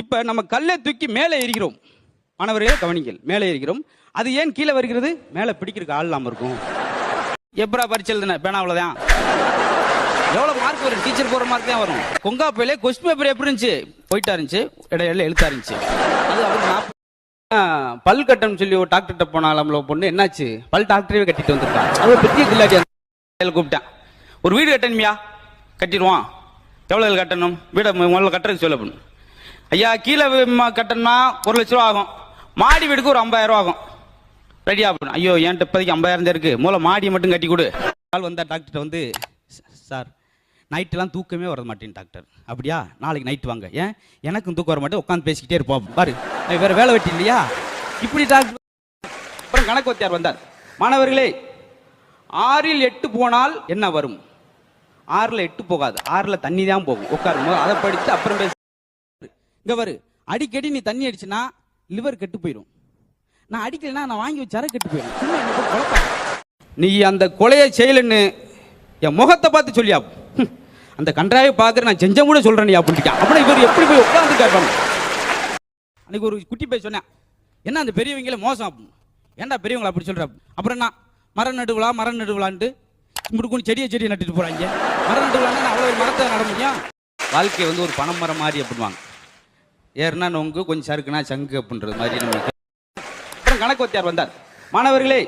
இப்போ நம்ம கல்லை தூக்கி மேலே எரிகிறோம் மாணவர்களே கவனிங்கள் மேலே எரிகிறோம் அது ஏன் கீழே வருகிறது? மேலே பிடிக்கிறதுக்கு ஆள் இல்லாமல் இருக்கும். எப்படா பரிச்சு எழுதுன? பேனா அவ்வளோதான் எவ்வளோ மார்க் வரும்? டீச்சர் போகிற மார்க் தான் வரும். கொங்கா பையில கொஸ்டின் பேப்பர் எப்படி இருந்துச்சு? போயிட்டா இருந்துச்சு. இடையில எழுத்தா இருந்துச்சு. அது அவருக்கு பல் கட்டணும்னு சொல்லி ஒரு டாக்டர்கிட்ட போனாலும் பொண்ணு. என்னாச்சு? பல் டாக்டரே கட்டிட்டு வந்திருக்கான் அவ பெரிய கில்லாடி கூப்பிட்டேன். ஒரு வீடு கட்டணுமியா? கட்டிடுவான். எவ்வளவு கட்டணும்? வீடை முதல்ல கட்டுறதுக்கு சொல்ல பண்ணு ஐயா கீழே கட்டணும்னா ஒரு லட்ச ரூபா ஆகும். மாடி வீடுக்கு ஒரு ஐம்பதாயிரம் ரூபா ஆகும். ரெடியா பண்ணு ஐயோ என்கிட்ட இப்போதைக்கு ஐம்பதாயிரம் தான் இருக்கு. மூளை மாடியை மட்டும் கட்டி கொடு. ஆள் வந்தா டாக்டர் வந்து சார் நைட்டெல்லாம் தூக்கமே வர மாட்டேன் டாக்டர் அப்படியா? நாளைக்கு நைட் வாங்க. ஏன்? எனக்கும் தூக்கம் வர மாட்டேன். உட்காந்து பேசிக்கிட்டே இருப்போம். பாரு. வேறு வேலை வெட்டி இல்லையா? இப்படி டாக்டர் அப்புறம் கணக்கு வத்தியார் வந்தார். மாணவர்களே ஆறில் எட்டு போனால் என்ன வரும்? ஆறில் எட்டு போகாது. ஆறில் தண்ணி தான் போகும். உட்காருங்க அதை படித்து அப்புறம் பேச. இங்க வரு அடிக்கடி நீ தண்ணி அடிச்சுனா லிவர் கெட்டு போயிடும் நான் அடிக்கலைன்னா நான் வாங்கி வச்சார கெட்டு போயிடும் நீ அந்த கொலையை செய்யலன்னு என் முகத்தை பார்த்து சொல்லியா? அந்த கன்றாவை பார்க்குற நான் செஞ்ச கூட சொல்கிறேன் நீ அப்படின்ட்டு அப்புறம் இவர் எப்படி போய் உட்காந்து கேட்பாங்க? அன்னைக்கு ஒரு குட்டி போய் சொன்னேன் என்ன அந்த பெரியவங்கள மோசம்? அப்படின்னு. ஏன்டா பெரியவங்களை? அப்படி சொல்கிற அப்புறம் என்ன? மரம் நடுவிழா மரம் நடுவிழான்ட்டு இப்படி செடியை செடியை நட்டுட்டு போகிறாங்க மரம் நடுவிழான்னா அவ்வளோ ஒரு மரத்தை நட முடியும்? வாழ்க்கை வந்து ஒரு பனை மரம் மாதிரி அப்படிவாங்க ஏறுனா நொங்கு கொஞ்சம் சறுக்குனா சங்கு அப்படின்றது மாதிரி நம்ம அப்புறம் கணக்கு வத்தியார் வந்தார். மாணவர்களே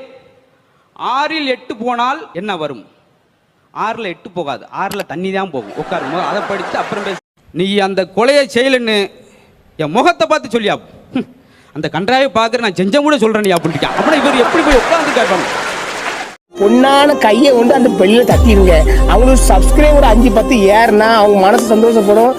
ஆறில் எட்டு போனால் என்ன வரும்? ஆறில் எட்டு போகாது. ஆறில் தண்ணி தான் போகும். உட்காருங்க அதை படித்து அப்புறம் பேச. நீ அந்த கொலையை செய்யலன்னு என் முகத்தை பார்த்து சொல்லியா? அந்த கன்றாவை பார்க்குற நான் செஞ்ச கூட சொல்கிறேன் நீ அப்படின்ட்டு அப்புறம் இவர் எப்படி போய் உட்காந்து கேட்பாங்க பொண்ணான கையை கொண்டு அந்த பெல்லில தட்டிடுங்க அவங்களுக்கு சப்ஸ்கிரைபர் அஞ்சு பத்து ஏறுனா அவங்க மனசு சந்தோஷப்படும்.